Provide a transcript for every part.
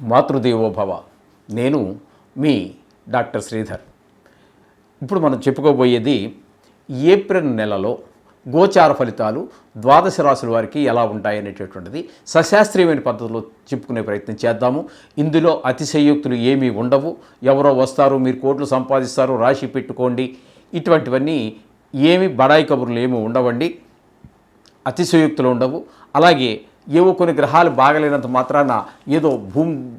మాతృదేవోభవ. నేను మీ డాక్టర్ శ్రీధర్. ఇప్పుడు మనం చెప్పుకోబోయేది ఏప్రిల్ నెలలో గోచార ఫలితాలు ద్వాదశ రాశుల వారికి ఎలా ఉంటాయి అనేటటువంటిది సశాస్త్రీయమైన పద్ధతిలో చెప్పుకునే ప్రయత్నం చేద్దాము. ఇందులో అతిశయోక్తులు ఏమీ ఉండవు. ఎవరో వస్తారు మీరు కోట్లు సంపాదిస్తారు రాశి పెట్టుకోండి. ఇటువంటివన్నీ ఏమి బడాయి కబుర్లు ఏమి ఉండవండి. అతిశయోక్తులు ఉండవు. అలాగే ఏవో కొన్ని గ్రహాలు బాగలేనంత మాత్రాన ఏదో భూమి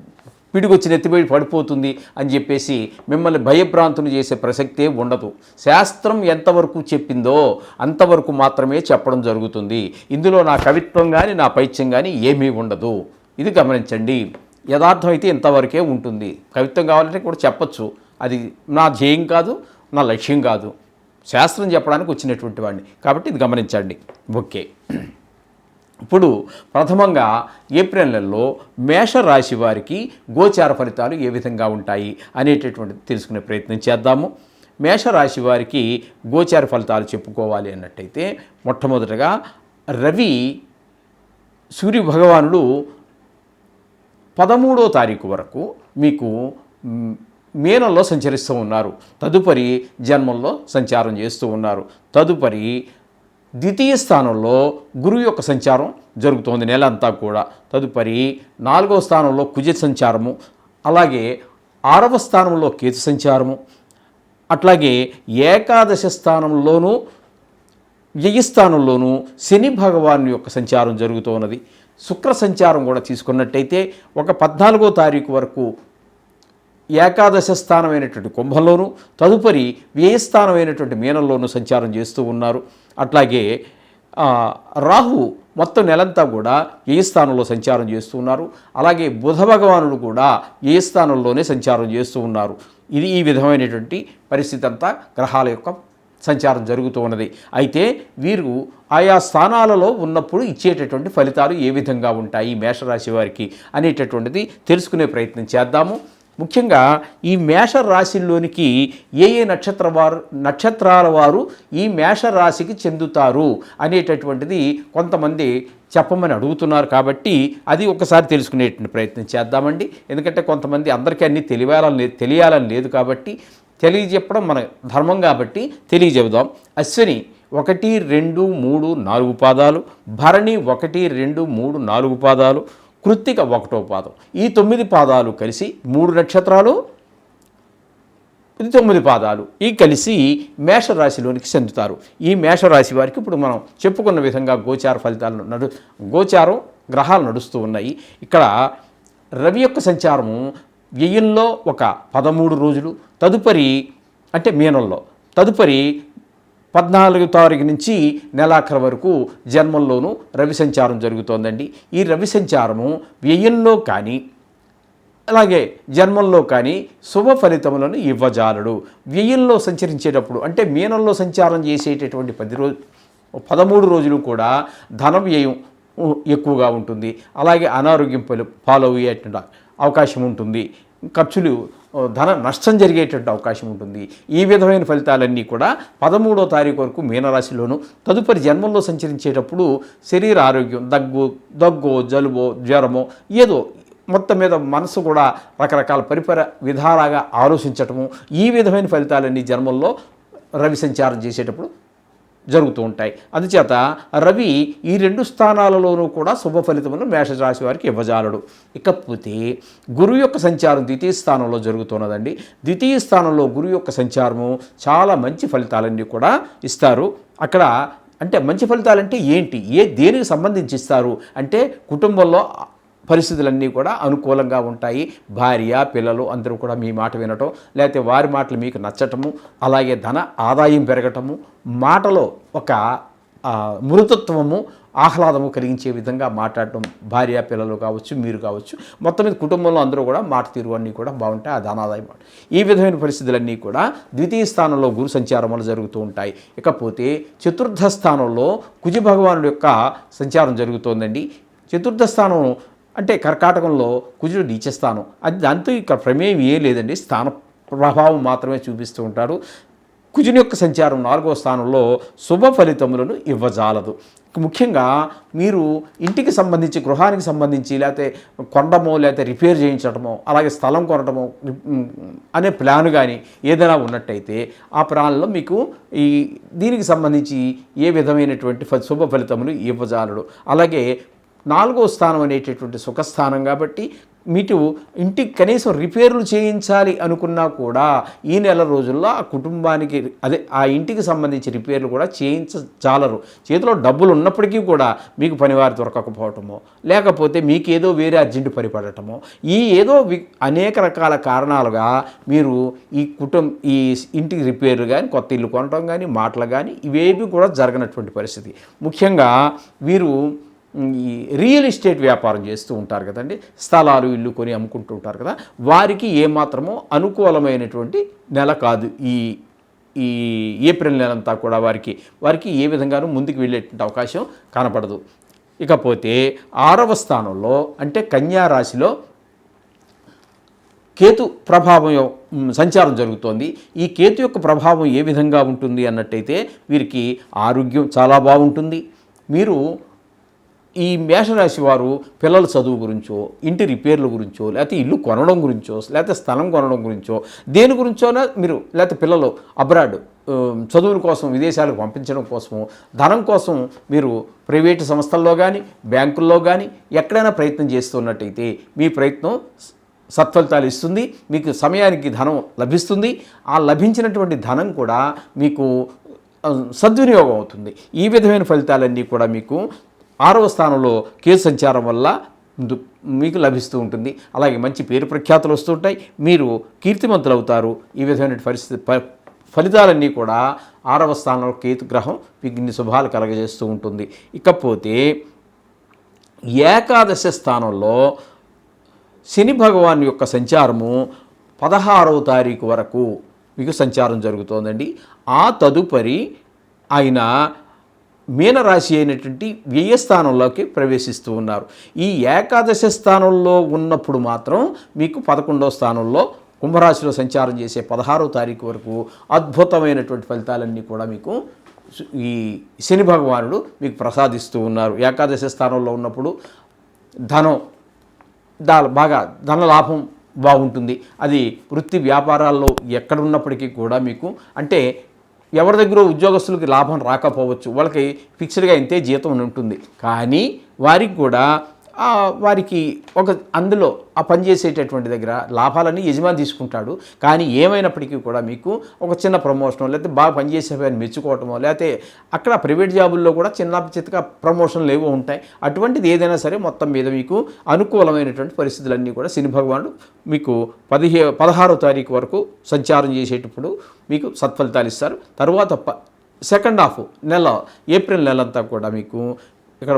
పిడిగొచ్చి నెత్తిపోయి పడిపోతుంది అని చెప్పేసి మిమ్మల్ని భయభ్రాంతులు చేసే ప్రసక్తే ఉండదు. శాస్త్రం ఎంతవరకు చెప్పిందో అంతవరకు మాత్రమే చెప్పడం జరుగుతుంది. ఇందులో నా కవిత్వం కానీ నా పైత్యం కానీ ఏమీ ఉండదు. ఇది గమనించండి. యథార్థం అయితే ఇంతవరకే ఉంటుంది. కవిత్వం కావాలంటే కూడా చెప్పచ్చు. అది నా ధ్యేయం కాదు నా లక్ష్యం కాదు. శాస్త్రం చెప్పడానికి వచ్చినటువంటి వాడిని. కాబట్టి ఇది గమనించండి. ఓకే. ఇప్పుడు ప్రథమంగా ఏప్రిల్ నెలలో మేషరాశి వారికి గోచార ఫలితాలు ఏ విధంగా ఉంటాయి అనేటటువంటిది తెలుసుకునే ప్రయత్నం చేద్దాము. మేషరాశి వారికి గోచార ఫలితాలు చెప్పుకోవాలి అన్నట్టయితే మొట్టమొదటగా రవి సూర్య భగవానుడు పదమూడో తారీఖు వరకు మీకు మీనంలో సంచరిస్తూ ఉన్నారు. తదుపరి జన్మంలో సంచారం చేస్తూ ఉన్నారు. తదుపరి ద్వితీయ స్థానంలో గురువు యొక్క సంచారం జరుగుతోంది నెల అంతా కూడా. తదుపరి నాలుగవ స్థానంలో కుజ సంచారము అలాగే ఆరవ స్థానంలో కేతు సంచారము అట్లాగే ఏకాదశ స్థానంలోనూ వ్యయస్థానంలోనూ శని భగవాన్ యొక్క సంచారం జరుగుతూ ఉన్నది శుక్ర సంచారం కూడా తీసుకున్నట్టయితే ఒక పద్నాలుగో తారీఖు వరకు ఏకాదశ స్థానమైనటువంటి కుంభంలోను తదుపరి వ్యయస్థానమైనటువంటి మీనంలోనూ సంచారం చేస్తూ ఉన్నారు. అట్లాగే రాహు మొత్తం నెలంతా కూడా ఏ స్థానంలో సంచారం చేస్తూ ఉన్నారు. అలాగే బుధ భగవానుడు కూడా ఏ స్థానంలోనే సంచారం చేస్తూ ఉన్నారు. ఇది ఈ విధమైనటువంటి పరిస్థితి అంతా గ్రహాల యొక్క సంచారం జరుగుతూ ఉన్నది. అయితే వీరు ఆయా స్థానాలలో ఉన్నప్పుడు ఇచ్చేటటువంటి ఫలితాలు ఏ విధంగా ఉంటాయి మేషరాశి వారికి అనేటటువంటిది తెలుసుకునే ప్రయత్నం చేద్దాము. ముఖ్యంగా ఈ మేష రాశిలోనికి ఏ ఏ నక్షత్ర వారు నక్షత్రాల వారు ఈ మేష రాశికి చెందుతారు అనేటటువంటిది కొంతమంది చెప్పమని అడుగుతున్నారు కాబట్టి అది ఒకసారి తెలుసుకునేటువంటి ప్రయత్నం చేద్దామండి. ఎందుకంటే కొంతమంది అందరికీ అన్నీ తెలియాలని తెలియాలని లేదు కాబట్టి తెలియజెప్పడం మన ధర్మం కాబట్టి తెలియజెబుదాం. అశ్విని ఒకటి రెండు మూడు నాలుగు పాదాలు. భరణి ఒకటి రెండు మూడు నాలుగు పాదాలు. కృత్తిక ఒకటో పాదం. ఈ తొమ్మిది పాదాలు కలిసి మూడు నక్షత్రాలు ఇది తొమ్మిది పాదాలు. ఈ కలిసి మేషరాశిలోనికి చెందుతారు. ఈ మేషరాశి వారికి ఇప్పుడు మనం చెప్పుకున్న విధంగా గోచార ఫలితాలు నడు గోచారం గ్రహాలు నడుస్తూ ఉన్నాయి. ఇక్కడ రవి యొక్క సంచారము వ్యయంలో ఒక పదమూడు రోజులు తదుపరి అంటే మీనంలో తదుపరి పద్నాలుగు తారీఖు నుంచి నెలాఖరు వరకు జన్మంలోనూ రవి సంచారం జరుగుతోందండి. ఈ రవి సంచారము వ్యయంలో కానీ అలాగే జన్మంలో కానీ శుభ ఫలితములను ఇవ్వజాలడు. వ్యయంలో సంచరించేటప్పుడు అంటే మీనంలో సంచారం చేసేటటువంటి పది రోజు పదమూడు రోజులు కూడా ధన వ్యయం ఎక్కువగా ఉంటుంది. అలాగే అనారోగ్యం ఫాలో పాలయ్యేటువంటి అవకాశం ఉంటుంది. ఖర్చులు ధన నష్టం జరిగేటువంటి అవకాశం ఉంటుంది. ఈ విధమైన ఫలితాలన్నీ కూడా పదమూడో తారీఖు వరకు మీనరాశిలోను తదుపరి జన్మంలో సంచరించేటప్పుడు శరీర ఆరోగ్యం దగ్గు దగ్గో జలుబో జ్వరమో ఏదో మొత్తం మీద మనసు కూడా రకరకాల పరిపర విధాలుగా ఆలోచించటము ఈ విధమైన ఫలితాలన్నీ జన్మల్లో రవి సంచారం చేసేటప్పుడు జరుగుతూ ఉంటాయి. అందుచేత రవి ఈ రెండు స్థానాలలోనూ కూడా శుభ ఫలితములను మేషరాశి వారికి ఇవ్వజాలడు. ఇకపోతే గురువు యొక్క సంచారం ద్వితీయ స్థానంలో జరుగుతున్నదండి. ద్వితీయ స్థానంలో గురువు యొక్క సంచారము చాలా మంచి ఫలితాలన్నీ కూడా ఇస్తారు. అక్కడ అంటే మంచి ఫలితాలంటే ఏంటి? ఏ దేనికి సంబంధించి ఇస్తారు? అంటే కుటుంబంలో పరిస్థితులన్నీ కూడా అనుకూలంగా ఉంటాయి. భార్య పిల్లలు అందరూ కూడా మీ మాట వినటం లేకపోతే వారి మాటలు మీకు నచ్చటము అలాగే ధన ఆదాయం పెరగటము మాటలో ఒక మృతత్వము ఆహ్లాదము కలిగించే విధంగా మాట్లాడటం భార్య పిల్లలు కావచ్చు మీరు కావచ్చు మొత్తం మీద కుటుంబంలో అందరూ కూడా మాట తీరు అన్నీ కూడా బాగుంటాయి ఆ ధనాదాయం ఈ విధమైన పరిస్థితులన్నీ కూడా ద్వితీయ స్థానంలో గురు సంచారం వల్ల జరుగుతూ ఉంటాయి. ఇకపోతే చతుర్థ స్థానంలో కుజ భగవానుడి యొక్క సంచారం జరుగుతోందండి. చతుర్థ స్థానం అంటే కర్కాటకంలో కుజుడు నీచస్థానం. అది దాంతో ఇక్కడ ప్రమేయం ఏ లేదండి. స్థాన ప్రభావం మాత్రమే చూపిస్తూ ఉంటారు. కుజుని యొక్క సంచారం నాలుగో స్థానంలో శుభ ఫలితములను ఇవ్వజాలదు. ముఖ్యంగా మీరు ఇంటికి సంబంధించి గృహానికి సంబంధించి లేకపోతే కొనడమో లేకపోతే రిపేర్ చేయించడమో అలాగే స్థలం కొనడమో అనే ప్లాన్ కానీ ఏదైనా ఉన్నట్టయితే ఆ ప్లాన్లో మీకు ఈ దీనికి సంబంధించి ఏ విధమైనటువంటి శుభ ఫలితములు ఇవ్వజాలడు. అలాగే నాలుగో స్థానం అనేటటువంటి సుఖస్థానం కాబట్టి మీటు ఇంటికి కనీసం రిపేర్లు చేయించాలి అనుకున్నా కూడా ఈ నెల రోజుల్లో ఆ కుటుంబానికి అదే ఆ ఇంటికి సంబంధించి రిపేర్లు కూడా చేయించాలరు చేతిలో డబ్బులు ఉన్నప్పటికీ కూడా మీకు పనివారు దొరకకపోవటమో లేకపోతే మీకేదో వేరే అర్జెంటు పని పడటమో ఈ ఏదో వి అనేక రకాల కారణాలుగా మీరు ఈ కుటుంబ ఈ ఇంటికి రిపేర్లు కానీ కొత్త ఇల్లు కొనటం కానీ మాటలు కానీ ఇవేవి కూడా జరగనటువంటి పరిస్థితి. ముఖ్యంగా వీరు ఈ రియల్ ఎస్టేట్ వ్యాపారం చేస్తూ ఉంటారు కదండి. స్థలాలు ఇల్లు కొని అమ్ముకుంటూ ఉంటారు కదా. వారికి ఏమాత్రమో అనుకూలమైనటువంటి నెల కాదు. ఈ ఈ ఏప్రిల్ నెలంతా కూడా వారికి వారికి ఏ విధంగానూ ముందుకు వెళ్ళేటువంటి అవకాశం కనపడదు. ఇకపోతే ఆరవ స్థానంలో అంటే కన్యా రాశిలో కేతు ప్రభావం సంచారం జరుగుతోంది. ఈ కేతు యొక్క ప్రభావం ఏ విధంగా ఉంటుంది అన్నట్టయితే వీరికి ఆరోగ్యం చాలా బాగుంటుంది. మీరు ఈ మేషరాశి వారు పిల్లల చదువు గురించో ఇంటి రిపేర్ల గురించో లేకపోతే ఇల్లు కొనడం గురించో లేకపోతే స్థలం కొనడం గురించో దేని గురించోనా మీరు లేకపోతే పిల్లలు అబ్రాడ్ చదువుల కోసం విదేశాలకు పంపించడం కోసము ధనం కోసం మీరు ప్రైవేటు సంస్థల్లో కానీ బ్యాంకుల్లో కానీ ఎక్కడైనా ప్రయత్నం చేస్తున్నట్టయితే మీ ప్రయత్నం సత్ఫలితాలు ఇస్తుంది మీకు సమయానికి ధనం లభిస్తుంది ఆ లభించినటువంటి ధనం కూడా మీకు సద్వినియోగం అవుతుంది. ఈ విధమైన ఫలితాలన్నీ కూడా మీకు ఆరవ స్థానంలో కేసు సంచారం వల్ల దు- మీకు లభిస్తూ ఉంటుంది. అలాగే మంచి పేరు ప్రఖ్యాతులు వస్తుంటాయి మీరు కీర్తిమంతులు అవుతారు ఈ విధమైన పరిస్థితి ఫలితాలన్నీ కూడా ఆరవ స్థానంలో కేతు గ్రహం మీకు ఇన్ని శుభాలు కలగజేస్తూ ఉంటుంది. ఇకపోతే ఏకాదశ స్థానంలో శని భగవాన్ యొక్క సంచారము పదహారవ తారీఖు వరకు మీకు సంచారం జరుగుతోందండి. ఆ తదుపరి ఆయన మీనరాశి అయినటువంటి వ్యయస్థానంలోకి ప్రవేశిస్తూ ఉన్నారు. ఈ ఏకాదశ స్థానంలో ఉన్నప్పుడు మాత్రం మీకు పదకొండవ స్థానంలో కుంభరాశిలో సంచారం చేసే పదహారో తారీఖు వరకు అద్భుతమైనటువంటి ఫలితాలన్నీ కూడా మీకు ఈ శని భగవానుడు మీకు ప్రసాదిస్తూ ఉన్నారు. ఏకాదశ స్థానంలో ఉన్నప్పుడు ధనం దా బాగా ధన లాభం బాగుంటుంది. అది వృత్తి వ్యాపారాల్లో ఎక్కడున్నప్పటికీ కూడా మీకు అంటే ఎవరి దగ్గర ఉద్యోగస్తులకి లాభం రాకపోవచ్చు వాళ్ళకి ఫిక్స్డ్గా ఇంతే జీతం ఉంటుంది. కానీ వారికి కూడా వారికి ఒక అందులో ఆ పనిచేసేటటువంటి దగ్గర లాభాలన్నీ యజమాని తీసుకుంటాడు. కానీ ఏమైనప్పటికీ కూడా మీకు ఒక చిన్న ప్రమోషన్ లేకపోతే బాగా పనిచేసేవారిని మెచ్చుకోవటమో లేకపోతే అక్కడ ప్రైవేట్ జాబుల్లో కూడా చిన్న చిత్తగా ప్రమోషన్లు ఏవో ఉంటాయి. అటువంటిది ఏదైనా సరే మొత్తం మీద మీకు అనుకూలమైనటువంటి పరిస్థితులన్నీ కూడా శని భగవానుడు మీకు పదిహే పదహారో తారీఖు వరకు సంచారం చేసేటప్పుడు మీకు సత్ఫలితాలు ఇస్తారు. తర్వాత ప సెకండ్ హాఫ్ నెల ఏప్రిల్ నెలంతా కూడా మీకు ఇక్కడ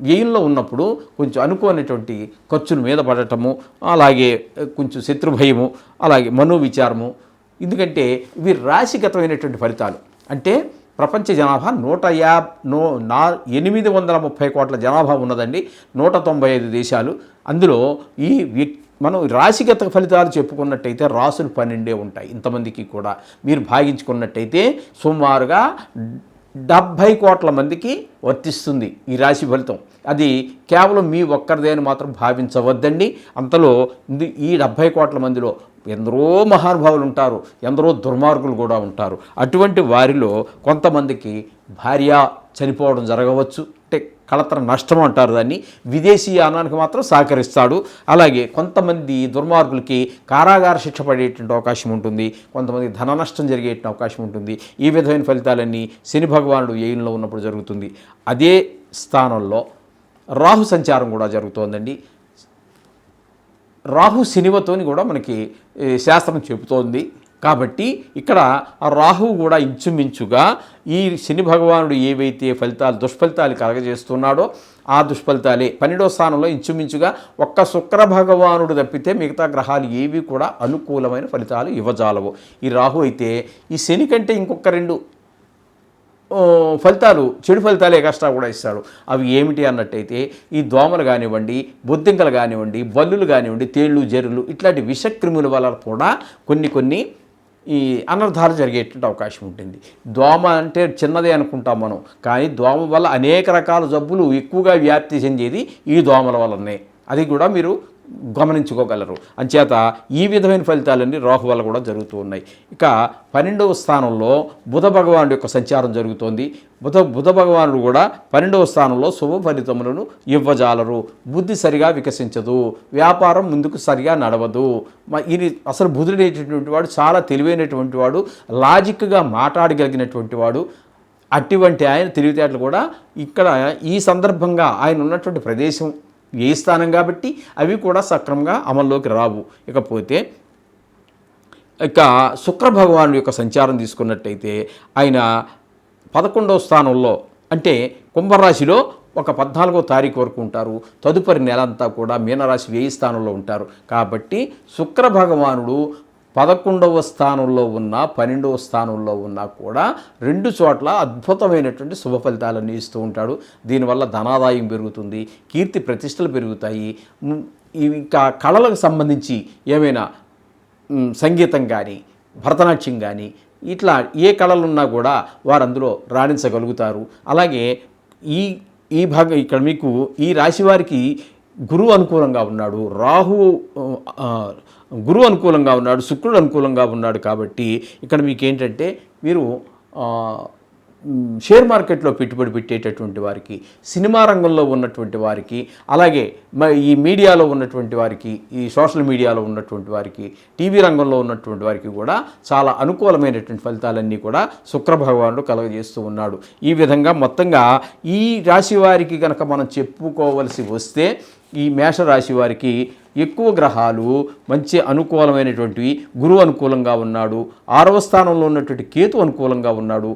వ్యయంలో ఉన్నప్పుడు కొంచెం అనుకోనటువంటి ఖర్చులు మీద పడటము అలాగే కొంచెం శత్రుభయము అలాగే మనోవిచారము. ఎందుకంటే ఇవి రాశిగతమైనటువంటి ఫలితాలు. అంటే ప్రపంచ జనాభా నూట యా నో నా ఎనిమిది వందల ముప్పై కోట్ల జనాభా ఉన్నదండి. నూట తొంభై ఐదు దేశాలు. అందులో ఈ వ్యక్ మనం రాశిగత ఫలితాలు చెప్పుకున్నట్టయితే రాసులు పన్నెండే ఉంటాయి ఇంతమందికి కూడా. మీరు భాగించుకున్నట్టయితే సుమారుగా డెబ్భై కోట్ల మందికి వర్తిస్తుంది ఈ రాశి ఫలితం. అది కేవలం మీ ఒక్కరిదే అని మాత్రం భావించవద్దండి. అంతలో ఈ డెబ్భై కోట్ల మందిలో ఎందరో మహానుభావులు ఉంటారు ఎందరో దుర్మార్గులు కూడా ఉంటారు. అటువంటి వారిలో కొంతమందికి భార్య చనిపోవడం జరగవచ్చు. అంటే కళతర నష్టం అంటారు దాన్ని. విదేశీ యానానికి మాత్రం సహకరిస్తాడు. అలాగే కొంతమంది దుర్మార్గులకి కారాగార శిక్ష పడేటువంటి అవకాశం ఉంటుంది. కొంతమంది ధన నష్టం జరిగేటువంటి అవకాశం ఉంటుంది. ఈ విధమైన ఫలితాలన్నీ శని భగవానుడు ఏయంలో ఉన్నప్పుడు జరుగుతుంది. అదే స్థానంలో రాహు సంచారం కూడా జరుగుతోందండి. రాహు శనివతోని కూడా మనకి శాస్త్రం చెబుతోంది. కాబట్టి ఇక్కడ ఆ రాహువు కూడా ఇంచుమించుగా ఈ శని భగవానుడు ఏవైతే ఫలితాలు దుష్ఫలితాలు కలగజేస్తున్నాడో ఆ దుష్ఫలితాలే. పన్నెండో స్థానంలో ఇంచుమించుగా ఒక్క శుక్ర భగవానుడు తప్పితే మిగతా గ్రహాలు ఏవి కూడా అనుకూలమైన ఫలితాలు ఇవ్వజాలవు. ఈ రాహు అయితే ఈ శని కంటే ఇంకొక రెండు ఫలితాలు చెడు ఫలితాలే కష్టా కూడా ఇస్తాడు. అవి ఏమిటి అన్నట్టయితే ఈ దోమలు కానివ్వండి బొద్దింకలు కానివ్వండి బల్లులు కానివ్వండి తేళ్ళు జెర్రులు ఇట్లాంటి విషక్రిముల వల్ల కూడా కొన్ని కొన్ని ఈ అనర్థాలు జరిగేటువంటి అవకాశం ఉంటుంది. దోమ అంటే చిన్నదే అనుకుంటాం మనం. కానీ దోమ వల్ల అనేక రకాల జబ్బులు ఎక్కువగా వ్యాప్తి చెందేది ఈ దోమల వల్లనే. అది కూడా మీరు గమనించుకోగలరు. అంచేత ఈ విధమైన ఫలితాలన్నీ రాహు వల్ల కూడా జరుగుతూ ఉన్నాయి. ఇక పన్నెండవ స్థానంలో బుధ భగవానుడు యొక్క సంచారం జరుగుతోంది. బుధ బుధ భగవానుడు కూడా పన్నెండవ స్థానంలో శుభ ఫలితములను ఇవ్వజాలరు. బుద్ధి సరిగా వికసించదు. వ్యాపారం ముందుకు సరిగా నడవదు. ఇది అసలు బుధుడైనటువంటి వాడు చాలా తెలివైనటువంటి వాడు లాజిక్గా మాట్లాడగలిగినటువంటి వాడు అటువంటి ఆయన తెలివితేటలు కూడా ఇక్కడ ఈ సందర్భంగా ఆయన ఉన్నటువంటి ప్రదేశం ఏ స్థానం కాబట్టి అవి కూడా సక్రమంగా అమల్లోకి రావు. ఇకపోతే ఇక శుక్ర భగవాను యొక్క సంచారం తీసుకున్నట్టయితే ఆయన పదకొండవ స్థానంలో అంటే కుంభరాశిలో ఒక పద్నాలుగో తారీఖు వరకు ఉంటారు. తదుపరి నెల అంతా కూడా మీనరాశి వేయి స్థానంలో ఉంటారు. కాబట్టి శుక్ర భగవానుడు పదకొండవ స్థానంలో ఉన్న పన్నెండవ స్థానంలో ఉన్నా కూడా రెండు చోట్ల అద్భుతమైనటువంటి శుభ ఫలితాలను ఇస్తూ ఉంటాడు. దీనివల్ల ధనాదాయం పెరుగుతుంది కీర్తి ప్రతిష్టలు పెరుగుతాయి. ఇంకా కళలకు సంబంధించి ఏమైనా సంగీతం కానీ భరతనాట్యం కానీ ఇట్లా ఏ కళలున్నా కూడా వారు అందులో రాణించగలుగుతారు. అలాగే ఈ ఈ భాగం ఇక్కడ మీకు ఈ రాశి వారికి గురువు అనుకూలంగా ఉన్నాడు రాహు గురువు అనుకూలంగా ఉన్నాడు శుక్రుడు అనుకూలంగా ఉన్నాడు కాబట్టి ఇక్కడ మీకు ఏంటంటే మీరు షేర్ మార్కెట్లో పెట్టుబడి పెట్టేటటువంటి వారికి సినిమా రంగంలో ఉన్నటువంటి వారికి అలాగే ఈ మీడియాలో ఉన్నటువంటి వారికి ఈ సోషల్ మీడియాలో ఉన్నటువంటి వారికి టీవీ రంగంలో ఉన్నటువంటి వారికి కూడా చాలా అనుకూలమైనటువంటి ఫలితాలన్నీ కూడా శుక్రభగవానుడు కలగజేస్తూ ఉన్నాడు. ఈ విధంగా మొత్తంగా ఈ రాశి వారికి కనుక మనం చెప్పుకోవలసి వస్తే ఈ మేషరాశి వారికి ఎక్కువ గ్రహాలు మంచి అనుకూలమైనటువంటివి గురువు అనుకూలంగా ఉన్నాడు ఆరవ స్థానంలో ఉన్నటువంటి కేతు అనుకూలంగా ఉన్నాడు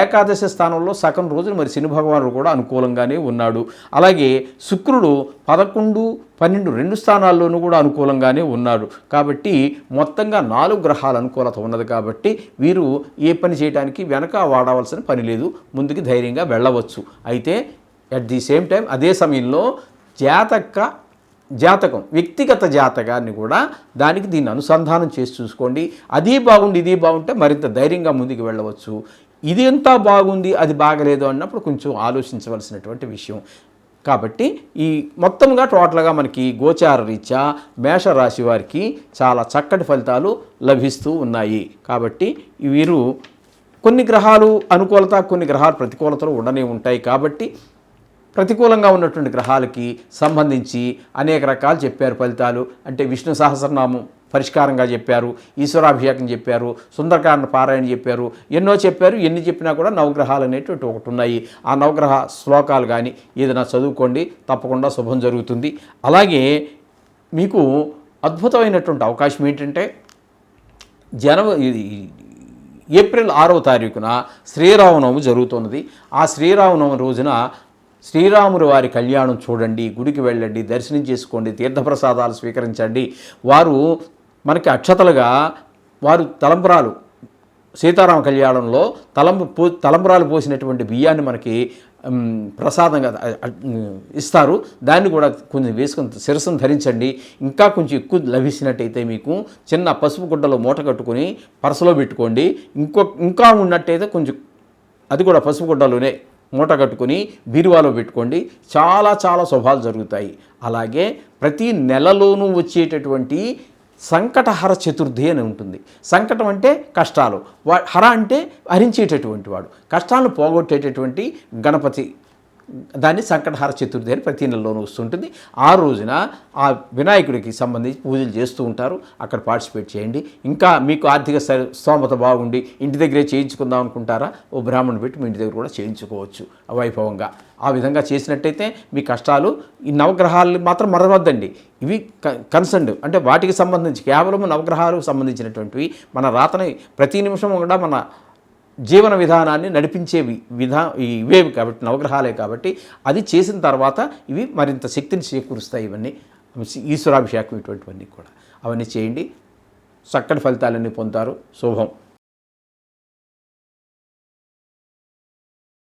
ఏకాదశ స్థానంలో సగం రోజులు మరి శని భగవానుడు కూడా అనుకూలంగానే ఉన్నాడు. అలాగే శుక్రుడు పదకొండు పన్నెండు రెండు స్థానాల్లోనూ కూడా అనుకూలంగానే ఉన్నాడు. కాబట్టి మొత్తంగా నాలుగు గ్రహాల అనుకూలత ఉన్నది కాబట్టి వీరు ఏ పని చేయడానికి వెనక వాడవలసిన పని లేదు ముందుకు ధైర్యంగా వెళ్ళవచ్చు. అయితే అట్ ది సేమ్ టైం అదే సమయంలో జాతక జాతకం వ్యక్తిగత జాతకాన్ని కూడా దానికి దీన్ని అనుసంధానం చేసి చూసుకోండి. అది బాగుండి ఇది బాగుంటే మరింత ధైర్యంగా ముందుకు వెళ్ళవచ్చు. ఇది ఎంత బాగుంది అది బాగలేదు అన్నప్పుడు కొంచెం ఆలోచించవలసినటువంటి విషయం. కాబట్టి ఈ మొత్తంగా టోటల్గా మనకి గోచార రీత్యా మేషరాశి వారికి చాలా చక్కటి ఫలితాలు లభిస్తూ ఉన్నాయి. కాబట్టి వీరు కొన్ని గ్రహాలు అనుకూలత కొన్ని గ్రహాలు ప్రతికూలతలు ఉండనే ఉంటాయి. కాబట్టి ప్రతికూలంగా ఉన్నటువంటి గ్రహాలకి సంబంధించి అనేక రకాలు చెప్పారు ఫలితాలు. అంటే విష్ణు సహస్రనామం పరిష్కారంగా చెప్పారు ఈశ్వరాభిషేకం చెప్పారు సుందరకాండ పారాయణ చెప్పారు ఎన్నో చెప్పారు ఎన్ని చెప్పినా కూడా నవగ్రహాలు అనేటువంటి ఒకటి ఉన్నాయి. ఆ నవగ్రహ శ్లోకాలు కానీ ఏదైనా చదువుకోండి తప్పకుండా శుభం జరుగుతుంది. అలాగే మీకు అద్భుతమైనటువంటి అవకాశం ఏంటంటే జనవరి ఏప్రిల్ ఆరవ తారీఖున శ్రీరామనవమి జరుగుతున్నది. ఆ శ్రీరామనవమి రోజున శ్రీరాముని వారి కళ్యాణం చూడండి గుడికి వెళ్ళండి దర్శనం చేసుకోండి తీర్థప్రసాదాలు స్వీకరించండి. వారు మనకి అక్షతలుగా వారు తలంపురాలు సీతారామ కళ్యాణంలో తలంబు పో తలంపురాలు పోసినటువంటి బియ్యాన్ని మనకి ప్రసాదంగా ఇస్తారు. దాన్ని కూడా కొంచెం వేసుకుని శిరస్సును ధరించండి. ఇంకా కొంచెం ఎక్కువ లభించినట్టయితే మీకు చిన్న పసుపు గుడ్డలో మూట కట్టుకొని పరసలో పెట్టుకోండి. ఇంకో ఇంకా ఉన్నట్టయితే కొంచెం అది కూడా పసుపు గుడ్డలోనే మూట కట్టుకొని బీరువాలో పెట్టుకోండి. చాలా చాలా శుభాలు జరుగుతాయి. అలాగే ప్రతి నెలలోనూ వచ్చేటటువంటి సంకటహర చతుర్థి అని ఉంటుంది. సంకటం అంటే కష్టాలు. వా హర అంటే హరించేటటువంటి వాడు. కష్టాలను పోగొట్టేటటువంటి గణపతి. దాన్ని సంకటహార చతుర్థి అని ప్రతి నెలలోనూ వస్తుంటుంది. ఆ రోజున ఆ వినాయకుడికి సంబంధించి పూజలు చేస్తూ ఉంటారు. అక్కడ పార్టిసిపేట్ చేయండి. ఇంకా మీకు ఆర్థిక స్తోమత బాగుండి ఇంటి దగ్గరే చేయించుకుందాం అనుకుంటారా? ఓ బ్రాహ్మణుడు పెట్టి మీ ఇంటి దగ్గర కూడా చేయించుకోవచ్చు వైభవంగా. ఆ విధంగా చేసినట్టయితే మీ కష్టాలు ఈ నవగ్రహాలు మాత్రం మరవద్దండి. ఇవి కన్సర్న్డ్ అంటే వాటికి సంబంధించి కేవలం నవగ్రహాలకు సంబంధించినటువంటివి. మన రాతని ప్రతి నిమిషం కూడా మన జీవన విధానాన్ని నడిపించేవి విధా ఇవేవి కాబట్టి నవగ్రహాలే కాబట్టి అది చేసిన తర్వాత ఇవి మరింత శక్తిని చేకూరుస్తాయి ఇవన్నీ. ఈశ్వరాభిషేకం ఇటువంటివన్నీ కూడా. అవన్నీ చేయండి. చక్కటి ఫలితాలన్నీ పొందుతారు. శుభం.